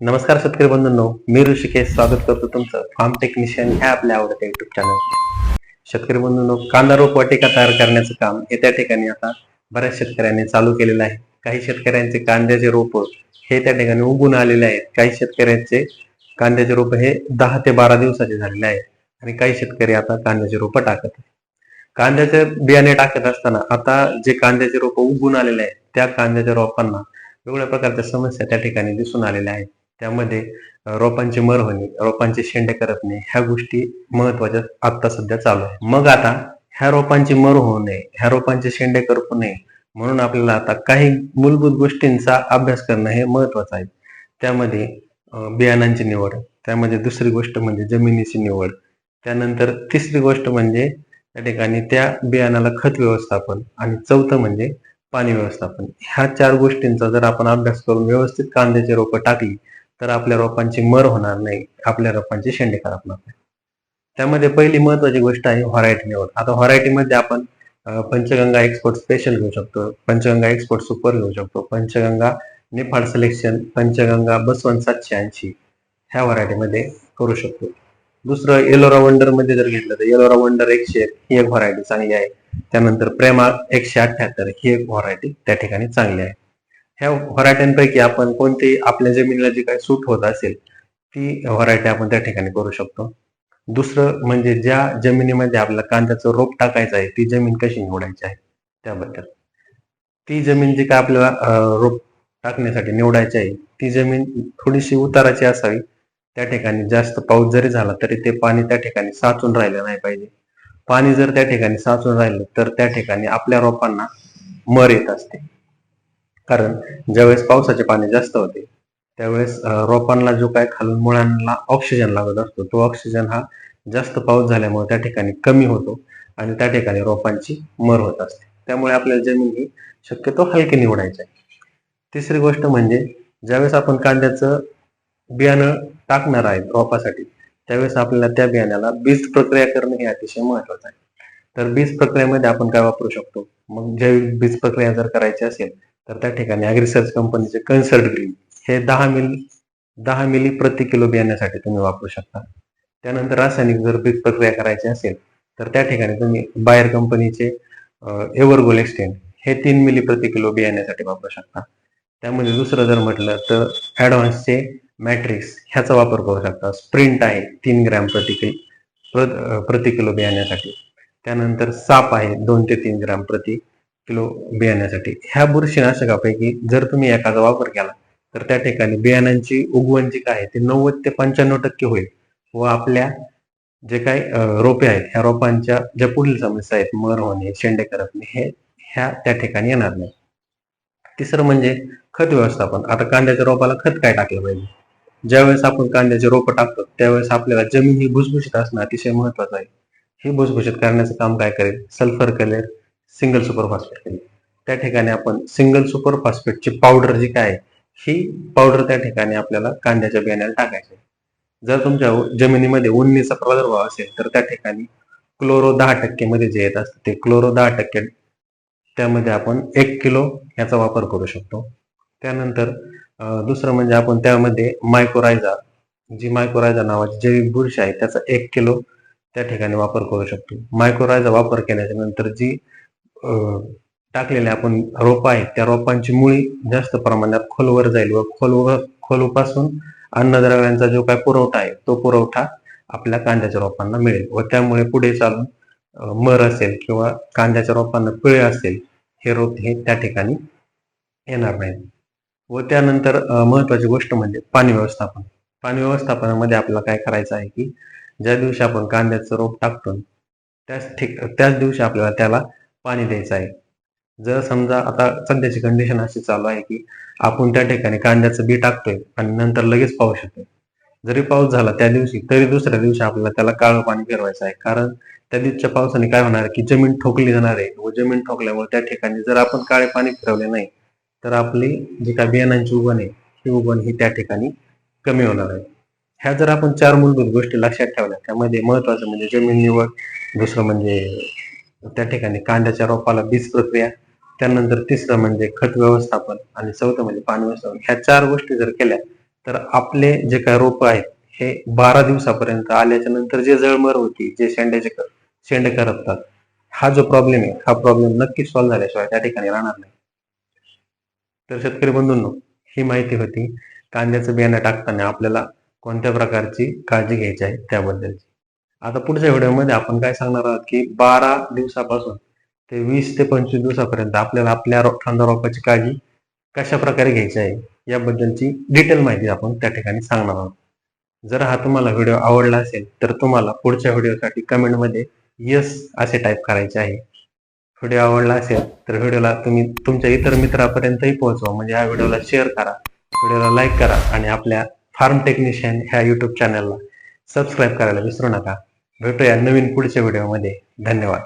नमस्कार शेतकरी बंधूंनो मी ऋषिकेश स्वागत करतो तुमचं फार्म टेक्निशियन ह्या आपल्या आवडत्या युट्यूब चॅनल शेतकरी बंधूंनो कांदा रोप वाटिका तयार करण्याचं काम हे त्या ठिकाणी आता बऱ्याच शेतकऱ्यांनी चालू केलेलं आहे. काही शेतकऱ्यांचे कांद्याचे रोप हे त्या ठिकाणी उगून आलेले आहेत. काही शेतकऱ्यांचे कांद्याचे रोप हे दहा ते बारा दिवसाचे झालेले आहेत. आणि काही शेतकरी आता कांद्याचे रोप टाकत आहेत. कांद्याचे बियाणे टाकत असताना आता जे कांद्याचे रोप उगून आलेले आहेत त्या कांद्याच्या रोपांना वेगवेगळ्या प्रकारच्या समस्या त्या ठिकाणी दिसून आलेल्या आहेत. त्यामध्ये रोपांची मर होणे रोपांचे शेंडे करपणे ह्या गोष्टी महत्त्वाच्या आता सध्या चालू आहे मग आता ह्या रोपांची मर होऊ नये ह्या रोपांचे शेंडे करपू नये म्हणून आपल्याला आता काही मूलभूत गोष्टींचा अभ्यास करणं हे महत्वाचं आहे. त्यामध्ये बियाणांची निवड त्यामध्ये दुसरी गोष्ट म्हणजे जमिनीची निवड त्यानंतर तिसरी गोष्ट म्हणजे त्या ठिकाणी त्या बियाणाला खत व्यवस्थापन आणि चौथं म्हणजे पाणी व्यवस्थापन. ह्या चार गोष्टींचा जर आपण अभ्यास करून व्यवस्थित कांद्याची रोपं टाकली तर आपल्या रोपांची मर होणार नाही. आपल्या रोपांचे शेंडे करपणार नाही. त्यामध्ये पहिली महत्वाची गोष्ट आहे व्हरायटी निवड. आता व्हरायटीमध्ये आपण पंचगंगा एक्सपोर्ट स्पेशल घेऊ शकतो. पंचगंगा एक्सपोर्ट सुपर घेऊ शकतो. पंचगंगा नेपाळ सिलेक्शन पंचगंगा बसवन सातशे ऐंशी ह्या व्हरायटीमध्ये करू शकतो. दुसरं एलोरा वंडरमध्ये जर घेतलं तर एलोरा वंडर एकशे एक ही एक व्हरायटी चांगली आहे. त्यानंतर प्रेमा एकशे अठ्याहत्तर ही एक व्हरायटी त्या ठिकाणी चांगली आहे. ह्या व्हरायट्यांपैकी आपण कोणती आपल्या जमिनीला जी काही सूट होत असेल ती व्हरायटी आपण त्या ठिकाणी करू शकतो. दुसरं म्हणजे ज्या जमिनीमध्ये आपल्याला कांद्याचं रोप टाकायचं आहे ती जमीन कशी निवडायची आहे त्याबद्दल. ती जमीन जी काय आपल्याला रोप टाकण्यासाठी निवडायची आहे ती जमीन थोडीशी उताराची असावी. त्या ठिकाणी जास्त पाऊस जरी झाला तरी ते पाणी त्या ठिकाणी साचून राहिलं नाही पाहिजे. पाणी जर त्या ठिकाणी साचून राहिलं तर त्या ठिकाणी आपल्या रोपांना मर येत असते. कारण ज्यावेळेस पावसाचे पाणी जास्त होते त्यावेळेस रोपांना जो काय खालून मुळांना ऑक्सिजन लागत असतो तो ऑक्सिजन हा जास्त पाऊस झाल्यामुळे त्या ठिकाणी कमी होतो आणि त्या ठिकाणी रोपांची मर होत असते. त्यामुळे आपल्याला जमीन ही शक्यतो हलकी निवडायची आहे तिसरी गोष्ट म्हणजे ज्यावेळेस आपण कांद्याचं बियाणं टाकणार आहे रोपासाठी त्यावेळेस आपल्याला त्या बियाण्याला बीज प्रक्रिया करणे हे अतिशय महत्वाचं आहे. तर बीज प्रक्रियेमध्ये आपण काय वापरू शकतो? मग जैविक बीज प्रक्रिया जर करायची असेल तर त्या ठिकाणी ॲग्रिसर्च कंपनीचे कन्सर्ट ग्रीन हे दहा मिली दहा मिली प्रति किलो बियाण्यासाठी तुम्ही वापरू शकता. त्यानंतर रासायनिक जर बीज प्रक्रिया करायची असेल तर त्या ठिकाणी तुम्ही बायर कंपनीचे एव्हरगोल एक्सटेंड हे तीन मिली प्रति किलो बियाण्यासाठी वापरू शकता. त्यामध्ये दुसरं जर म्हटलं तर ॲडव्हान्सचे मॅट्रिक्स ह्याचा वापर करू शकता. स्प्रिंट आहे तीन ग्रॅम प्रति किलो प्र- प्रति किलो बियाण्यासाठी. त्यानंतर साप आहे दोन ते तीन ग्राम प्रति किलो बियाण्यासाठी. ह्या बुरशीनाशकापैकी जर तुम्ही एखादा वापर केला तर त्या ठिकाणी बियाणांची उगवण जी काय आहे ती नव्वद ते पंच्याण्णव टक्के होईल. व आपल्या जे काही रोपे आहेत ह्या रोपांच्या ज्या पुढील समस्या आहेत मर होणे शेंडे करपणे हे ह्या त्या ठिकाणी येणार नाही. तिसरं म्हणजे खत व्यवस्थापन. आता कांद्याच्या रोपाला खत काय टाकलं पाहिजे? ज्यावेळेस आपण कांद्याचे रोप टाकतो त्यावेळेस आपल्याला जमीन ही भुसभुशीत असणं अतिशय महत्वाचं आहे. ही भुसभुशीत करण्याचं काम काय करेल? सल्फर करेल सिंगल सुपर फॉस्फेट करेल त्या ठिकाणी आपण सिंगल सुपर फॉस्फेटची पावडर जी काय आहे, ही पावडर त्या ठिकाणी आपल्याला कांद्याच्या बियाण्याला टाकायची जर तुमच्या जमिनीमध्ये उन्नीचा प्रादुर्भाव असेल तर त्या ठिकाणी क्लोरो दहा टक्के मध्ये जे येत असतं ते क्लोरो दहा टक्के त्यामध्ये आपण एक किलो याचा वापर करू शकतो. त्यानंतर दुसरं म्हणजे आपण त्यामध्ये मायकोरायझा जी मायकोरायझा नावाची जैविक बुरशी आहे त्याचा एक किलो त्या ठिकाणी वापर करू शकतो. मायकोरायझा वापर केल्याच्यानंतर जी टाकलेल्या आपण रोपं आहेत त्या रोपांची मुळी जास्त प्रमाणात खोलवर जाईल व खोलवर खोलपासून अन्नद्रव्यांचा जो काय पुरवठा आहे तो पुरवठा आपल्या कांद्याच्या रोपांना मिळेल व त्यामुळे पुढे चालून मर असेल किंवा कांद्याच्या रोपांना पिळे असेल हे रोप हे त्या ठिकाणी येणार नाही व त्यानंतर महत्वाची गोष्ट म्हणजे पाणी व्यवस्थापन. पाणी व्यवस्थापनामध्ये आपल्याला काय करायचं आहे की ज्या दिवशी आपण कांद्याचं रोप टाकतो त्याच ठिक त्याच दिवशी आपल्याला त्याला पाणी द्यायचं आहे. जर समजा आता सध्याची कंडिशन अशी चालू आहे की आपण त्या ठिकाणी कांद्याचं बी टाकतोय आणि नंतर लगेच पाऊस येतोय. जरी पाऊस झाला त्या दिवशी तरी दुसऱ्या दिवशी आपल्याला त्याला काळं पाणी फिरवायचं आहे. कारण त्या दिवशीच्या पावसाने काय होणार की जमीन ठोकली जाणार आहे व जमीन ठोकल्यामुळे त्या ठिकाणी जर आपण काळे पाणी फिरवले नाही तर आपली जी काय बियाणांची उगण आहे ही उगण ही त्या ठिकाणी कमी होणार आहे. ह्या जर आपण चार मूलभूत गोष्टी लक्षात ठेवल्या त्यामध्ये महत्वाचं म्हणजे जमीन निवड दुसरं म्हणजे त्या ठिकाणी कांद्याच्या रोपाला बीज प्रक्रिया त्यानंतर तिसरं म्हणजे खत व्यवस्थापन आणि चौथं म्हणजे पाणी व्यवस्थापन. ह्या चार गोष्टी जर केल्या तर आपले जे काय रोप आहेत हे बारा दिवसापर्यंत आल्याच्यानंतर जे जळमर होती जे शेंड्याचे शेंडे करपतात हा जो प्रॉब्लेम आहे हा प्रॉब्लेम नक्कीच सॉल्व्ह झाल्याशिवाय त्या ठिकाणी राहणार नाही. तर शेतकरी बंधूंनो ही माहिती होती. कांद्याचं बियाणं टाकताना आपल्याला कोणत्या प्रकारची काळजी घ्यायची आहे त्याबद्दलची. आता पुढच्या व्हिडिओमध्ये आपण काय सांगणार आहोत की बारा दिवसापासून ते वीस ते पंचवीस दिवसापर्यंत आपल्याला आपल्या कांदा रोपाची काळजी कशा प्रकारे घ्यायची आहे याबद्दलची डिटेल माहिती आपण त्या ठिकाणी सांगणार आहोत. जर हा तुम्हाला व्हिडिओ आवडला असेल तर तुम्हाला पुढच्या व्हिडिओसाठी कमेंटमध्ये यस असे टाईप करायचे आहे. व्हिडिओ आवडला असेल तर व्हिडिओला तुम्ही तुमच्या इतर मित्रापर्यंतही पोहोचवा. म्हणजे या व्हिडिओला शेअर करा व्हिडिओला लाईक करा आणि आपल्या फार्म टेक्निशियन ह्या युट्यूब चॅनलला सबस्क्राईब करायला विसरू नका. भेटूया नवीन पुढच्या व्हिडिओमध्ये धन्यवाद.